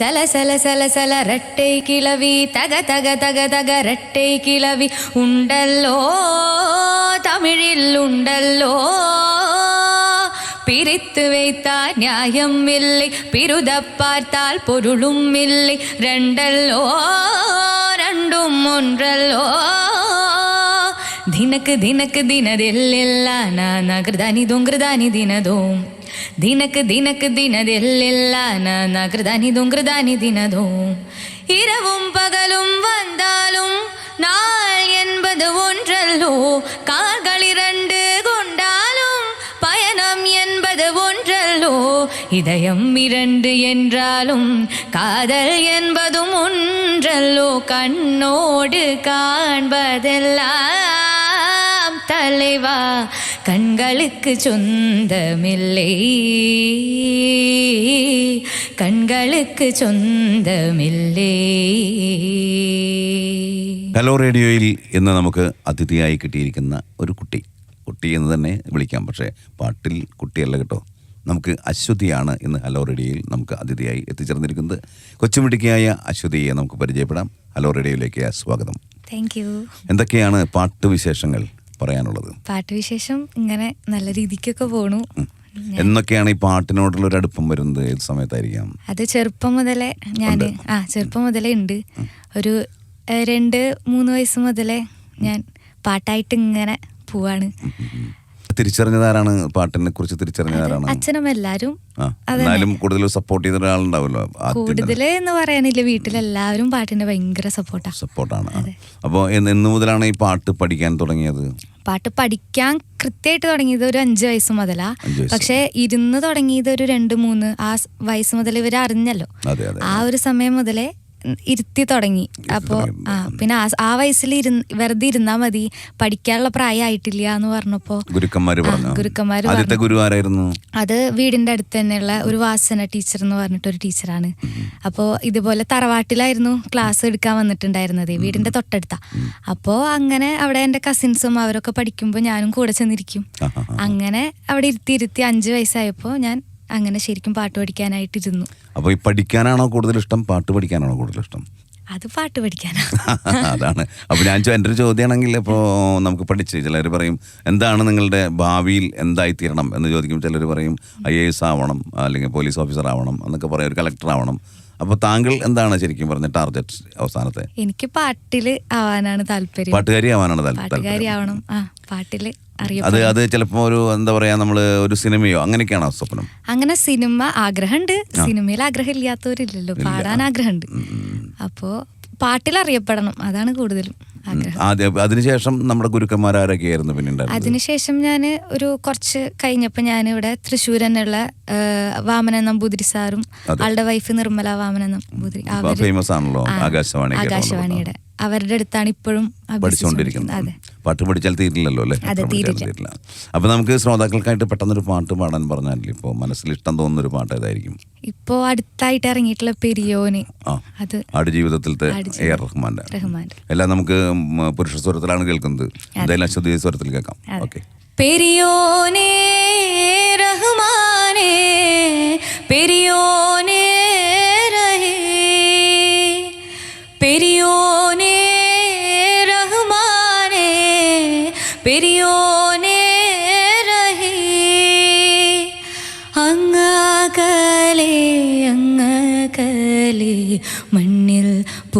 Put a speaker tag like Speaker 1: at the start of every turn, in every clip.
Speaker 1: சல சல சல சல ரெட்டை கிளவி தக தக தக தக ரெட்டை கிளவி உண்டல்லோ தமிழில் உண்டல்லோ பிரித்து வைத்தால் நியாயம் இல்லை பிருத பார்த்தால் பொருளும் இல்லை ரெண்டல்லோ ரெண்டும் ஒன்றல்லோ ದಿನಕ್ಕೆ ದಿನಕ್ಕೆ ದಿನದೆಲ್ಲೆಲ್ಲ ನಾನಗೃದಾನಿ ದೊಂಗ್ರದಾನಿ ದಿನದೋಂ ದಿನಕ್ಕೆ ದಿನಕ್ಕೆ ದಿನದೆಲ್ಲೆಲ್ಲ ನನ್ನ கிருதானிதும் கிருதானிதினதும் இரவும் பகலும் வந்தாலும் நாள் என்பது ஒன்றல்லோ கார்கள் இரண்டு கொண்டாலும் பயணம் என்பது ஒன்றல்லோ இதயம் இரண்டு என்றாலும் காதல் என்பதும் ஒன்றல்லோ கண்ணோடு காண்பதெல்லாம் தலைவா കൺകൾക്ക് ചൊന്തമില്ലേ? കൺകൾക്ക് ചൊന്തമില്ലേ?
Speaker 2: ഹലോ റേഡിയോയിൽ ഇന്ന് നമുക്ക് അതിഥിയായി കിട്ടിയിരിക്കുന്ന ഒരു കുട്ടി. കുട്ടി എന്ന് തന്നെ വിളിക്കാം. പക്ഷേ പാട്ടിൽ കുട്ടിയല്ല കേട്ടോ. നമുക്ക് അശ്വതിയാണ് ഇന്ന് ഹലോ റേഡിയോയിൽ നമുക്ക് അതിഥിയായി എത്തിച്ചേർന്നിരിക്കുന്നത്. കൊച്ചുമിടുക്കിയായ അശ്വതിയെ നമുക്ക് പരിചയപ്പെടാം. ഹലോ റേഡിയോയിലേക്ക് സ്വാഗതം.
Speaker 1: താങ്ക് യു
Speaker 2: എന്തൊക്കെയാണ് പാട്ട് വിശേഷങ്ങൾ പറയാനുള്ളത്.
Speaker 1: പാട്ട് വിശേഷം ഇങ്ങനെ നല്ല രീതിക്കൊക്കെ പോണു.
Speaker 2: എന്നൊക്കെയാണ് ഈ പാട്ടിനോടുള്ള ഒരു അടുപ്പം വരുന്നത് ഏത് സമയത്തായിരിക്കാം?
Speaker 1: അത് ചെറുപ്പം മുതലേ ഞാൻ ആ ചെറുപ്പം മുതലേ ഉണ്ട്. ഒരു രണ്ട് മൂന്ന് വയസ്സ് മുതലേ ഞാൻ പാട്ടായിട്ട് ഇങ്ങനെ പോവാണ്.
Speaker 2: തിരിച്ചറിഞ്ഞതാരാണ് പാട്ടിനെ കുറിച്ച് തിരിച്ചറിഞ്ഞതാരാണ്?
Speaker 1: അച്ഛനും എല്ലാരും
Speaker 2: എന്നാലും കൂടുതൽ സപ്പോർട്ട് ചെയ്ത ഒരാളുണ്ടാവുമല്ലോ കൂടുതൽ
Speaker 1: കൂടുതൽ എന്ന് പറയാനില്ല വീട്ടിലെല്ലാവരും പാട്ടിന്റെ ഭയങ്കര സപ്പോർട്ടാണ്
Speaker 2: സപ്പോർട്ടാണ് അപ്പോൾ എന്ന് മുതലാണ് ഈ പാട്ട് പഠിക്കാൻ തുടങ്ങിയത്?
Speaker 1: പാട്ട് പഠിക്കാൻ കൃത്യമായിട്ട് തുടങ്ങിയത് ഒരു അഞ്ച് വയസ്സ് മുതലാ. പക്ഷെ ഇരുന്ന് തുടങ്ങിയത് ഒരു രണ്ട് മൂന്ന് ആ വയസ്സ് മുതൽ ഇവർ അറിഞ്ഞല്ലോ ആ ഒരു സമയം മുതലേ ഇരുത്തി തുടങ്ങി. അപ്പോ ആ പിന്നെ ആ- വയസ്സിൽ ഇരുന്ന് വെറുതെ ഇരുന്നാ മതി. പഠിക്കാനുള്ള പ്രായമായിട്ടില്ല എന്ന് പറഞ്ഞപ്പോ
Speaker 2: ഗുരുക്കന്മാര്
Speaker 1: ഗുരുക്കന്മാര്
Speaker 2: ആദ്യത്തെ ഗുരു ആരായിരുന്നു?
Speaker 1: അത് വീടിന്റെ അടുത്ത് തന്നെയുള്ള ഒരു വാസന ടീച്ചർ എന്ന് പറഞ്ഞിട്ട് ഒരു ടീച്ചറാണ് അപ്പോ ഇതുപോലെ തറവാട്ടിലായിരുന്നു. ക്ലാസ് എടുക്കാൻ വന്നിട്ടുണ്ടായിരുന്നത് വീടിന്റെ തൊട്ടടുത്ത. അപ്പോ അങ്ങനെ അവിടെ എന്റെ കസിൻസും അവരൊക്കെ പഠിക്കുമ്പോൾ ഞാനും കൂടെ ചെന്നിരിക്കും. അങ്ങനെ അവിടെ ഇരുത്തി ഇരുത്തി അഞ്ച് വയസ്സായപ്പോൾ ഞാൻ അങ്ങനെ ശരിക്കും പാട്ട് പഠിക്കാനായിട്ടിരുന്നു.
Speaker 2: അപ്പോൾ ഈ പഠിക്കാനാണോ കൂടുതൽ ഇഷ്ടം? പാട്ട് പഠിക്കാനാണോ കൂടുതൽ ഇഷ്ടം?
Speaker 1: അത് പാട്ട് പഠിക്കാനാണ്
Speaker 2: അതാണ്. അപ്പോൾ ഞാൻ എന്റെ ഒരു ചോദ്യമാണെങ്കിൽ ഇപ്പോൾ നമുക്ക് പഠിച്ച് ചിലർ പറയും എന്താണ് നിങ്ങളുടെ ഭാവിയിൽ എന്തായി തീരണം? എന്ന് ചോദിക്കുമ്പോൾ ചിലർ പറയും ഐ എ എസ് ആവണം അല്ലെങ്കിൽ പോലീസ് ഓഫീസർ ആവണം എന്നൊക്കെ പറയും ഒരു കളക്ടർ ആവണം. അപ്പോൾ താങ്കൾ എന്താണ് ശരിക്കും പറഞ്ഞ ടാർഗറ്റ് അവസാനത്തെ?
Speaker 1: എനിക്ക് പാട്ടിൽ ആവാനാണ് താല്പര്യം.
Speaker 2: പാട്ടുകാരി ആവാനാണ് താല്പര്യം.
Speaker 1: പാട്ടുകാരി ആവണം. ആ പാട്ടിൽ
Speaker 2: അത് അത് ചിലപ്പോ ഒരു എന്താ പറയാ നമ്മൾ ഒരു സിനിമയോ അങ്ങനെയൊക്കെയാണോ സ്വപ്നം?
Speaker 1: അങ്ങനെ സിനിമ ആഗ്രഹമുണ്ട് സിനിമയിൽ ആഗ്രഹം ഇല്ലാത്തവരില്ലല്ലോ പാടാൻ ആഗ്രഹമുണ്ട് അപ്പോ പാട്ടിൽ അറിയപ്പെടണം അതാണ് കൂടുതലും ആഗ്രഹം.
Speaker 2: അതിനുശേഷം നമ്മുടെ ഗുരുക്കന്മാർ പിന്നെ
Speaker 1: അതിനുശേഷം ഞാൻ ഒരു കുറച്ച് കഴിഞ്ഞപ്പോൾ ഞാൻ ഇവിടെ തൃശ്ശൂർ തന്നെയുള്ള വാമന വാമനൻ നമ്പൂതിരി സാറും ആളുടെ വൈഫ് നിർമ്മല വാമനൻ നമ്പൂതിരി.
Speaker 2: ഫേമസ് ആണല്ലോ ആകാശവാണി
Speaker 1: ആകാശവാണിയുടെ അവരുടെ അടുത്താണ് ഇപ്പോഴും
Speaker 2: പഠിച്ചുകൊണ്ടിരിക്കുന്നത്. പാട്ട് പഠിച്ചാൽ തീരില്ലല്ലോ അല്ലേ?
Speaker 1: തീരില്ല.
Speaker 2: അപ്പൊ നമുക്ക് ശ്രോതാക്കൾക്കായിട്ട് പെട്ടെന്നൊരു പാട്ട് പാടാൻ പറഞ്ഞാൽ ഇപ്പോൾ മനസ്സിൽ ഇഷ്ടം തോന്നുന്ന ഒരു പാട്ട് ഏതായിരിക്കും?
Speaker 1: ഇപ്പോ അടുത്തായിട്ട് ഇറങ്ങിയിട്ടുള്ള പെരിയോന്. അത്
Speaker 2: ആടുജീവിതത്തിലത്തെ
Speaker 1: ആടുജീവിതം.
Speaker 2: എ ആർ റഹ്മാന്റെ എല്ലാം നമുക്ക് പുരുഷ സ്വരത്തിലാണ് കേൾക്കുന്നത്. എന്തായാലും അശ്വതി സ്വരത്തിൽ കേൾക്കാം. ഓക്കെ.
Speaker 1: പെരിയോനേ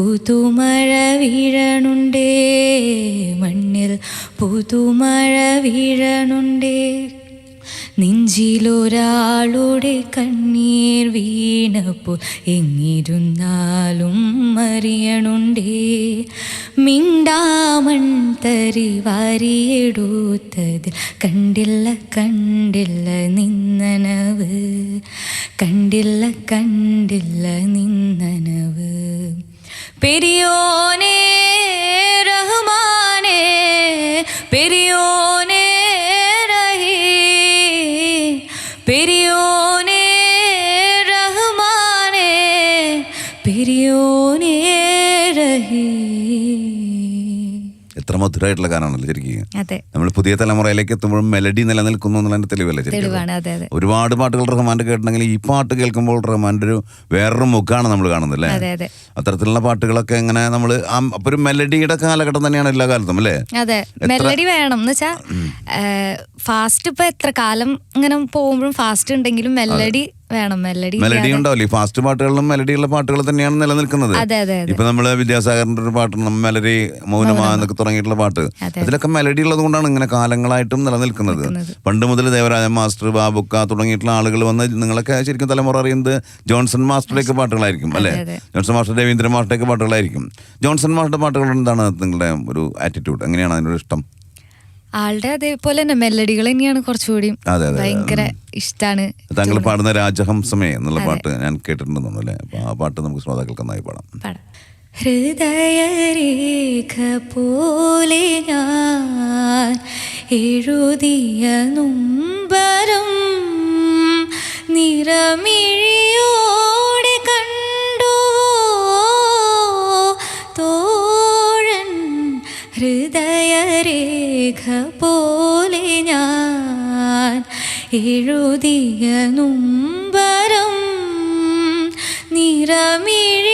Speaker 1: പുതുമഴ വീഴണുണ്ടേ മണ്ണിൽ പുതുമഴ വീഴണുണ്ടേ നെഞ്ചിലൊരാളുടെ കണ്ണീർ വീണപ്പോൾ എങ്ങിരുന്നാലും അറിയണുണ്ടേ മിണ്ടാമൺ തരി വാരിയെടുത്തതിൽ കണ്ടില്ല കണ്ടില്ല നിന്നനവ്. കണ്ടില്ല കണ്ടില്ല നിന്നനവ്. പെരിയോനേ റഹ്മാനേ പെരിയോനേ
Speaker 2: മധുരമായിട്ടുള്ള ഗാനമാണല്ലോ ശരിക്കും നമ്മൾ പുതിയ തലമുറയിലേക്ക് എത്തുമ്പോഴും മെലഡി നിലനിൽക്കുന്നു എന്നുള്ളതിന്റെ തെളിവല്ലേ ശരിക്കും ഒരുപാട് പാട്ടുകൾ റഹ്മാന്റെ കേട്ടിട്ടുണ്ടെങ്കിൽ ഈ പാട്ട് കേൾക്കുമ്പോൾ റഹ്മാന്റെ ഒരു വേറൊരു മുഖമാണ് നമ്മൾ കാണുന്നത് അല്ലേ?
Speaker 1: അതെ അതെ.
Speaker 2: അത്തരത്തിലുള്ള പാട്ടുകളൊക്കെ എങ്ങനെ നമ്മൾ അപ്പൊ ഒരു മെലഡിയുടെ കാലഘട്ടം തന്നെയാണ് എല്ലാ കാലത്തും അല്ലേ?
Speaker 1: അതെ. മെലഡി വേണം എന്ന് വെച്ചാ ഫാസ്റ്റ് ഇപ്പൊ എത്ര കാലം ഇങ്ങനെ പോകുമ്പോഴും ഫാസ്റ്റ് ഉണ്ടെങ്കിലും മെലഡി വേണം മെലഡി
Speaker 2: മെലഡി ഉണ്ടാവില്ലേ ഈ ഫാസ്റ്റ് പാട്ടുകളിലും മെലഡിയുള്ള പാട്ടുകൾ തന്നെയാണ് നിലനിൽക്കുന്നത്.
Speaker 1: അതെ അതെ അതെ.
Speaker 2: ഇപ്പൊ നമ്മൾ വിദ്യാസാഗറിന്റെ ഒരു പാട്ട് മെലഡി മൗനമാ എന്നൊക്കെ തുടങ്ങിയിട്ടുള്ള പാട്ട്.
Speaker 1: അതെ.
Speaker 2: അതിലൊക്കെ മെലഡി ഉള്ളത് കൊണ്ടാണ് ഇങ്ങനെ കാലങ്ങളായിട്ടും നിലനിൽക്കുന്നത്.
Speaker 1: നിൽക്കുന്നത്.
Speaker 2: പണ്ട് മുതൽ ദേവരാജ മാസ്റ്റർ ബാബുക്ക തുടങ്ങിയിട്ടുള്ള ആളുകൾ വന്ന് നിങ്ങളൊക്കെ ശരിക്കും തലമുറ അറിയുന്നത് ജോൺസൺ മാസ്റ്ററുടെയൊക്കെ പാട്ടുകളായിരിക്കും അല്ലേ. ജോൺസൺ മാസ്റ്റർ രവീന്ദ്രൻ മാസ്റ്ററുടെയൊക്കെ പാട്ടുകളായിരിക്കും. ജോൺസൺ മാസ്റ്ററുടെ പാട്ടുകൾ എന്താണ് നിങ്ങളുടെ ഒരു ആറ്റിറ്റ്യൂഡ് എങ്ങനെയാണ് അതിനൊരു ഇഷ്ടം?
Speaker 1: ആളുടെ അതേപോലെ തന്നെ മെലഡികൾ തന്നെയാണ് കുറച്ചുകൂടി
Speaker 2: അതെ, അതെ.
Speaker 1: ഭയങ്കര ഇഷ്ടമാണ്
Speaker 2: താങ്കൾ പാടുന്ന രാജഹംസമേ എന്നുള്ള പാട്ട് ഞാൻ കേട്ടിട്ടുണ്ടെന്ന് തോന്നുന്നു അല്ലേ അപ്പൊ ആ പാട്ട് നമുക്ക് ശ്രോതാക്കൾക്ക് നന്നായി പാടാം.
Speaker 1: ഹൃദയ ഹൃദയരേഖ പോലെ ഞാൻ എഴുതിയ നുംബരം നിറമിഴിയോടെ ഹൃദയരേഖ പോലെ ഞാൻ എഴുതിയ നുംബരം നിറമിഴിയോടെ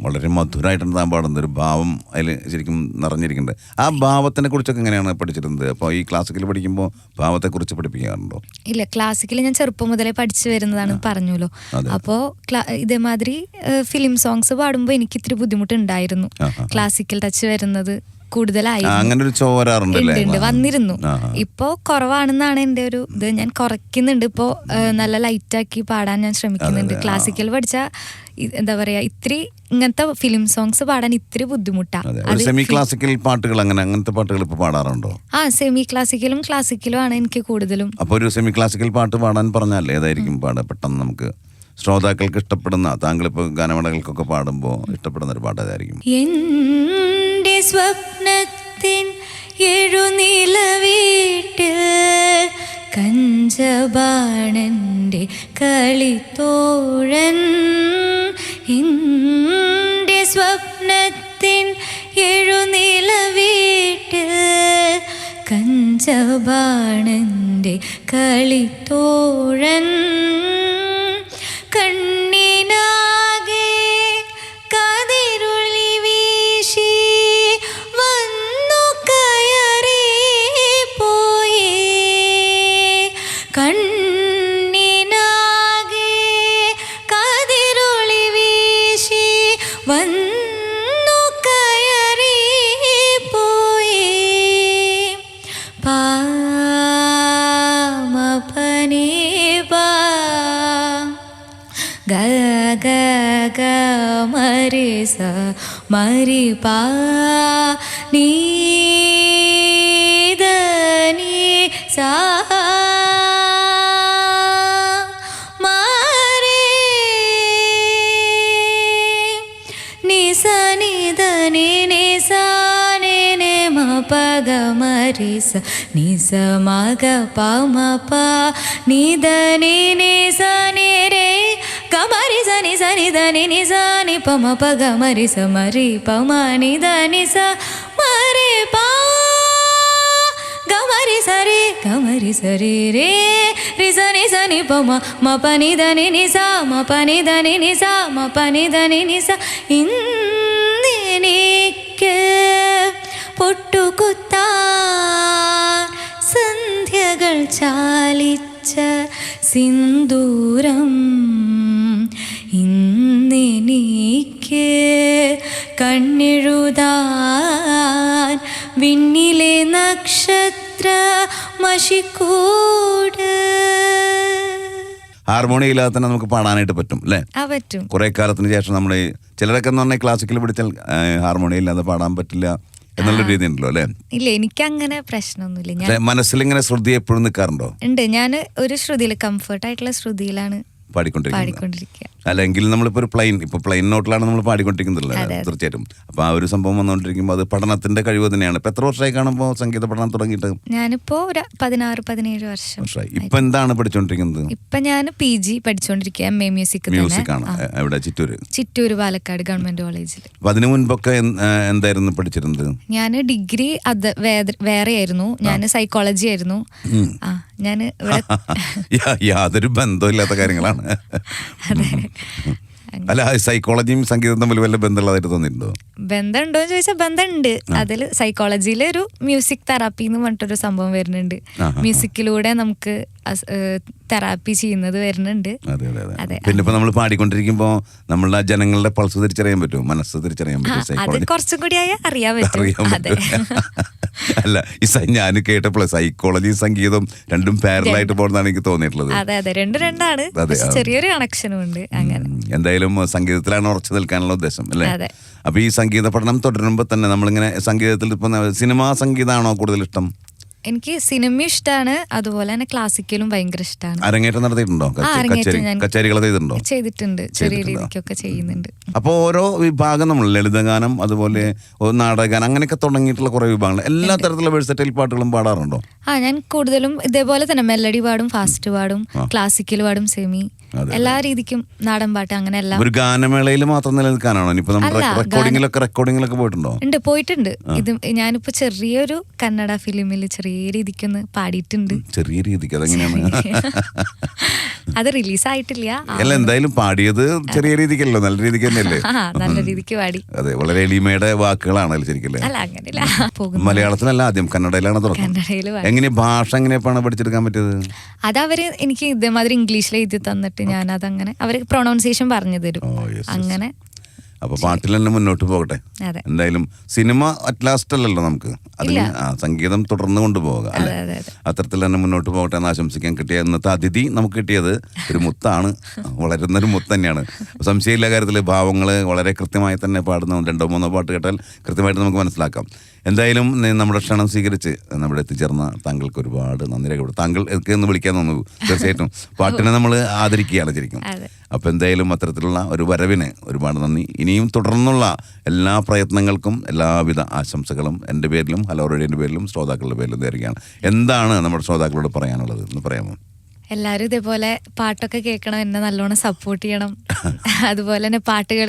Speaker 2: വളരെ മധുരമായിട്ടാണ് താൻ പാടുന്നത്. ഒരു ഭാവം അതിൽ ശരിക്കും നിറഞ്ഞിരിക്കുന്നുണ്ട്. ആ ഭാവത്തിനെ കുറിച്ചൊക്കെ എങ്ങനെയാണ് പഠിച്ചിരുന്നത്? അപ്പോൾ ഈ ക്ലാസ്സിക്കൽ പഠിക്കുമ്പോൾ ഭാവത്തെക്കുറിച്ച് പഠിപ്പിക്കാറുണ്ടോ?
Speaker 1: ഇല്ല ക്ലാസിക്കൽ ഞാൻ ചെറുപ്പം മുതലേ പഠിച്ചു വരുന്നതാണ് പറഞ്ഞല്ലോ. അപ്പോൾ ഇതേമാതിരി ഫിലിം സോങ്സ് പാടുമ്പോൾ എനിക്ക് ഇത്തിരി ബുദ്ധിമുട്ടുണ്ടായിരുന്നു. ക്ലാസിക്കൽ ടച്ച് വരുന്നത്.
Speaker 2: ആ,
Speaker 1: കൂടുതലായിരുന്നു
Speaker 2: അങ്ങനെ ഒരു
Speaker 1: ഉണ്ട് വന്നിരുന്നു. ഇപ്പോ കുറവാണെന്നാണ് എന്റെ ഒരു ഇത്. ഞാൻ കുറയ്ക്കുന്നുണ്ട്. ഇപ്പോ നല്ല ലൈറ്റ് ആക്കി പാടാൻ ഞാൻ ശ്രമിക്കുന്നുണ്ട്. ക്ലാസിക്കൽ പഠിച്ച എന്താ പറയാ ഇത്തിരി ഇങ്ങനത്തെ ഫിലിം സോങ്സ് പാടാൻ ഇത്തിരി
Speaker 2: ബുദ്ധിമുട്ടാണ് സെമി ക്ലാസിക്കൽ പാട്ടുകൾ അങ്ങനെ അങ്ങനത്തെ പാട്ടുകൾ ഇപ്പൊ പാടാറുണ്ടോ?
Speaker 1: ആ സെമി ക്ലാസിക്കലും ക്ലാസിക്കലും ആണ് എനിക്ക് കൂടുതലും.
Speaker 2: അപ്പൊ ഒരു സെമി ക്ലാസിക്കൽ പാട്ട് പാടാൻ പറഞ്ഞാൽ ഏതായിരിക്കും പാടാ. പെട്ടെന്ന് നമുക്ക് ശ്രോതാക്കൾക്ക് ഇഷ്ടപ്പെടുന്ന താങ്കൾ ഇപ്പൊ ഗാനമേളകൾക്കൊക്കെ പാടുമ്പോൾ ഇഷ്ടപ്പെടുന്ന ഒരു പാട്ട് ഏതായിരിക്കും
Speaker 1: സ്വപ്നത്തിൻ എഴുനിലവീട്ടിൽ കഞ്ചബാണന്റെ കളിത്തോഴൻ. എന്റെ സ്വപ്നത്തിൻ എഴുനില കഞ്ചബാണന്റെ കളിത്തോഴൻ. க க மரி ச மரி பா நீ சா రిస నిస మగ పమ ప నిద ని నిస రే గమరి స ని స ని ద ని ని గమరి స మరి పమ ని స మరి ప గమరి సరే గమరి సరే రే రిస ని ని పమ మ పని ని ద ని స మ పని ని ద ని స మ పని ని ద ని స ఇంది నీ ചാലിച്ച സിന്ദൂരം ഇന്നെനിക്ക് കണ്ണെഴുതാൻ വിണ്ണിലെ നക്ഷത്ര മഷിക്കൂട്.
Speaker 2: ഹാർമോണിയം ഇല്ലാതെ തന്നെ നമുക്ക് പാടാനായിട്ട് പറ്റും അല്ലേ?
Speaker 1: ആ പറ്റും.
Speaker 2: കുറെ കാലത്തിന് ശേഷം നമ്മൾ ചിലരൊക്കെ എന്ന് പറഞ്ഞാൽ ക്ലാസിക്കൽ പഠിച്ചാൽ ഹാർമോണിയം ഇല്ലാതെ പാടാൻ പറ്റില്ല. എന്നുള്ള രീതി ഉണ്ടല്ലോ അല്ലേ?
Speaker 1: ഇല്ല എനിക്കങ്ങനെ പ്രശ്നമൊന്നുമില്ല. ഞാൻ
Speaker 2: മനസ്സിൽ ഇങ്ങനെ ശ്രുതി എപ്പോഴും നിൽക്കാറുണ്ടോ
Speaker 1: ഉണ്ട് ഞാൻ ഒരു ശ്രുതിയിൽ കംഫർട്ട് ആയിട്ടുള്ള ശ്രുതിയിലാണ് പാടിക്കൊണ്ടിരിക്കുക.
Speaker 2: അല്ലെങ്കിൽ നമ്മളിപ്പോൾ ഒരു പ്ലെയിൻ ഇപ്പോൾ പ്ലെയിൻ നോട്ടിലാണ് നമ്മൾ പാടിക്കൊണ്ടിരിക്കുന്നില്ല
Speaker 1: അതെ, അതെ.
Speaker 2: തീർച്ചയായിട്ടും. അപ്പോൾ ആ ഒരു സംഭവം വന്നുകൊണ്ടിരിക്കുമ്പോൾ അത് പഠനത്തിന്റെ കഴിവ് തന്നെയാണ്. ഇപ്പം എത്ര വർഷമായി കാണുമ്പോൾ സംഗീത പഠനം തുടങ്ങിയിട്ട്?
Speaker 1: ഞാനിപ്പോ ഒരു പതിനാറ് പതിനേഴ് വർഷം
Speaker 2: വർഷമായി. ഇപ്പം എന്താണ് പഠിച്ചുകൊണ്ടിരിക്കുന്നത്
Speaker 1: ഇപ്പൊ ഞാൻ പി ജി പഠിച്ചുകൊണ്ടിരിക്കുക എം എ മ്യൂസിക്
Speaker 2: മ്യൂസിക് ആണ് ചിറ്റൂര്?
Speaker 1: ചിറ്റൂര് പാലക്കാട് ഗവൺമെന്റ് കോളേജിൽ
Speaker 2: അപ്പം അതിനു മുൻപൊക്കെ എന്തായിരുന്നു പഠിച്ചിരുന്നത്?
Speaker 1: ഞാൻ ഡിഗ്രി അത് വേറെ ആയിരുന്നു ഞാൻ സൈക്കോളജി ആയിരുന്നു. ആ ഞാൻ
Speaker 2: യാതൊരു ബന്ധമില്ലാത്ത കാര്യങ്ങളാണ്. അല്ല സൈക്കോളജിയും സംഗീതം തമ്മിൽ വല്ല ബന്ധമുള്ളതായിട്ട് തോന്നിയിട്ടുണ്ടോ?
Speaker 1: ബന്ധമുണ്ടോ എന്ന് ചോദിച്ചാൽ ബന്ധമുണ്ട് അതിൽ സൈക്കോളജിയിലൊരു മ്യൂസിക് തെറാപ്പി എന്ന് പറഞ്ഞിട്ടൊരു സംഭവം വരുന്നുണ്ട്. മ്യൂസിക്കിലൂടെ നമുക്ക് തെറാപ്പി ചെയ്യുന്നത് വരുന്നുണ്ട്.
Speaker 2: പിന്നെ ഇപ്പൊ നമ്മൾ പാടിക്കൊണ്ടിരിക്കുമ്പോ നമ്മളുടെ ജനങ്ങളുടെ പൾസ് തിരിച്ചറിയാൻ പറ്റും മനസ്സ് തിരിച്ചറിയാൻ പറ്റും
Speaker 1: അത് കുറച്ചും കൂടി ആയാൽ അറിയാൻ പറ്റും.
Speaker 2: അല്ല ഈ ഞാൻ കേട്ടപ്പോൾ സൈക്കോളജി സംഗീതം രണ്ടും പാരലായിട്ട് പോകുന്നതാണ് എനിക്ക് തോന്നിയിട്ടുള്ളത്.
Speaker 1: അതെ അതെ. രണ്ടും രണ്ടാണ്. ചെറിയൊരു കണക്ഷനും ഉണ്ട് അങ്ങനെ.
Speaker 2: എന്തായാലും സംഗീതത്തിലാണ് ഉറച്ചു നിൽക്കാനുള്ള ഉദ്ദേശം അല്ലേ. അപ്പൊ ഈ സംഗീത പഠനം തുടരുമ്പോൾ തന്നെ നമ്മളിങ്ങനെ സംഗീതത്തിൽ ഇപ്പൊ സിനിമാ സംഗീതമാണോ കൂടുതൽ ഇഷ്ടം
Speaker 1: എനിക്ക് സിനിമ ഇഷ്ടമാണ് അതുപോലെ തന്നെ ക്ലാസിക്കലും ഭയങ്കര ഇഷ്ടമാണ്
Speaker 2: അരങ്ങേറ്റം നടത്തിയിട്ടുണ്ടോ?
Speaker 1: ഞാൻ
Speaker 2: ചെയ്തിട്ടുണ്ടോ?
Speaker 1: ചെയ്തിട്ടുണ്ട്. ചെറിയ? രീതിക്കൊക്കെ ചെയ്യുന്നുണ്ട്.
Speaker 2: അപ്പോൾ ഓരോ വിഭാഗം നമ്മൾ ലളിതഗാനം അതുപോലെ നാടകം നാടകഗാനം അങ്ങനെയൊക്കെ തുടങ്ങിയിട്ടുള്ള കുറെ വിഭാഗങ്ങൾ. എല്ലാ തരത്തിലുള്ള വേഴ്സറ്റൈൽ പാട്ടുകളും പാടാറുണ്ടോ?
Speaker 1: ആ ഞാൻ കൂടുതലും ഇതേപോലെ തന്നെ മെലഡി പാടും ഫാസ്റ്റ് പാടും ക്ലാസിക്കൽ പാടും സെമി എല്ലാ രീതിക്കും നാടൻ പാട്ട് അങ്ങനെ എല്ലാം
Speaker 2: ഒരു ഗാനമേളയിൽ മാത്രം നിലനിൽക്കാനാണോ? ഇനിയിപ്പോ നമ്മൾ
Speaker 1: റെക്കോർഡിംഗിലൊക്കെ
Speaker 2: റെക്കോർഡിങ്ങിലൊക്കെ റെക്കോർഡിങ്ങിലൊക്കെ പോയിട്ടുണ്ടോ?
Speaker 1: ഉണ്ട് പോയിട്ടുണ്ട്. ഇത് ഞാനിപ്പോ ചെറിയൊരു കന്നഡ ഫിലിമിൽ ചെറിയ രീതിക്കൊന്ന് പാടിയിട്ടുണ്ട്.
Speaker 2: ചെറിയ രീതിക്ക് അതെങ്ങനെയാണ്?
Speaker 1: അത് റിലീസ് ആയിട്ടില്ല
Speaker 2: അല്ല എന്തായാലും പാടിയത് ചെറിയ രീതിക്കല്ലോ നല്ല രീതിക്ക് തന്നെയല്ലേ?
Speaker 1: നല്ല രീതിക്ക് പാടി.
Speaker 2: അതെ വളരെ എളിമയുടെ വാക്കുകളാണ് ശരിക്കല്ലേ?
Speaker 1: അല്ല അങ്ങനെയല്ല.
Speaker 2: മലയാളത്തിലല്ല ആദ്യം കന്നഡയിലാണ് എങ്ങനെ ഭാഷ എങ്ങനെയാണ് പഠിച്ചെടുക്കാൻ പറ്റിയത്?
Speaker 1: അത് അതവര് എനിക്ക് ഇതേമാതിരി ഇംഗ്ലീഷിൽ എഴുതി തന്നിട്ട് ഞാൻ അതങ്ങനെ അവർ പ്രൊണൗൺസിയേഷൻ പറഞ്ഞു തരും. അങ്ങനെ
Speaker 2: അപ്പൊ പാട്ടിൽ തന്നെ മുന്നോട്ട് പോകട്ടെ. എന്തായാലും സിനിമ അറ്റ് ലാസ്റ്റ് അല്ലല്ലോ നമുക്ക്. അതിന് സംഗീതം തുടർന്ന് കൊണ്ടുപോകുക അല്ലെ?
Speaker 1: അതെ, അതെ, അതെ.
Speaker 2: അത്തരത്തിൽ തന്നെ മുന്നോട്ട് പോകട്ടെ എന്ന് ആശംസിക്കാൻ കിട്ടിയ ഇന്നത്തെ അതിഥി നമുക്ക് കിട്ടിയത് ഒരു മുത്താണ്. വളരുന്ന ഒരു മുത്ത് തന്നെയാണ്. സംശയമില്ല കാര്യത്തിൽ ഭാവങ്ങൾ വളരെ കൃത്യമായി തന്നെ പാടുന്ന രണ്ടോ മൂന്നോ പാട്ട് കേട്ടാൽ കൃത്യമായിട്ട് നമുക്ക് മനസ്സിലാക്കാം. എന്തായാലും നമ്മുടെ ക്ഷണം സ്വീകരിച്ച് നമ്മുടെ എത്തിച്ചേർന്ന താങ്കൾക്ക് ഒരുപാട് നന്ദി രേഖപ്പെടും താങ്കൾ ഒന്ന് വിളിക്കാൻ തോന്നുന്നു. തീർച്ചയായിട്ടും പാട്ടിനെ നമ്മൾ ആദരിക്കുകയാണ് ശരിക്കും. അപ്പോൾ എന്തായാലും അത്തരത്തിലുള്ള ഒരു വരവിന് ഒരുപാട് നന്ദി. ഇനിയും തുടർന്നുള്ള എല്ലാ പ്രയത്നങ്ങൾക്കും എല്ലാവിധ ആശംസകളും എന്റെ പേരിലും ഹലോ റേഡിയോന്റെ പേരിലും ശ്രോതാക്കളുടെ പേരിലും നേരുകയാണ്. എന്താണ് നമ്മുടെ ശ്രോതാക്കളോട് പറയാനുള്ളത്? എന്ന് പറയാമോ?
Speaker 1: എല്ലാവരും ഇതേപോലെ പാട്ടൊക്കെ കേൾക്കണം എന്നെ നല്ലോണം സപ്പോർട്ട് ചെയ്യണം. അതുപോലെ തന്നെ പാട്ടുകൾ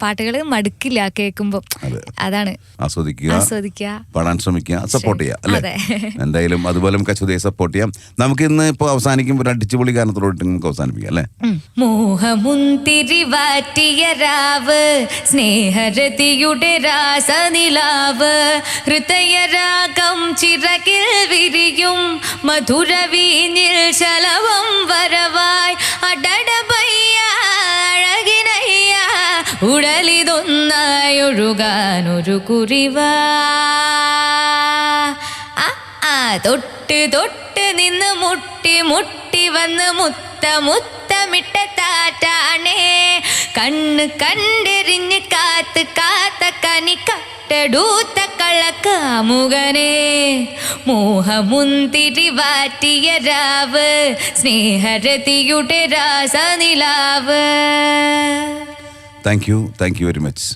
Speaker 1: പാട്ടുകൾ മടുക്കില്ല കേൾക്കുമ്പോൾ അതാണ്.
Speaker 2: ആസ്വദിക്കുക
Speaker 1: ആസ്വദിക്കുക.
Speaker 2: പാടാൻ ശ്രമിക്കുക സപ്പോർട്ട് ചെയ്യുക അല്ലേ? എന്തായാലും അതുപോലെ നമുക്ക് അശ്വതിയെ സപ്പോർട്ട് ചെയ്യാം. നമുക്ക് ഇന്ന് ഇപ്പോൾ അവസാനിക്കുമ്പോൾ ഒരു അടിച്ചുപൊളി കാരണത്തോടെ നമുക്ക് അവസാനിപ്പിക്കാം അല്ലേ?
Speaker 1: മോഹമുന്തിരിവാറ്റിയ രാവ് സ്നേഹരതിയുടെ രാസനിലാവ് ഹൃദയരാഗം ചിറകിൽ വിരിയും മധുരവീഞ്ഞിൽ ശലവം വരവായ് അഴകിനയ്യ ഉടലിതൊന്നായി കുറിവ. ആ, തൊട്ട് തൊട്ട് നിന്ന് മുട്ടി മുട്ടി വന്ന് മുത്ത മുത്തമിട്ട താറ്റാണേ. കണ്ണ് കണ്ടെറിഞ്ഞ് കാത്ത് കാത്ത കനി കട്ടടൂത്ത കളക്കാമുകനെ മോഹമുന്തിരി വാറ്റിയ രാവ് സ്നേഹരതിയുടെ രാസനിലാവ്.
Speaker 2: Thank you thank you very much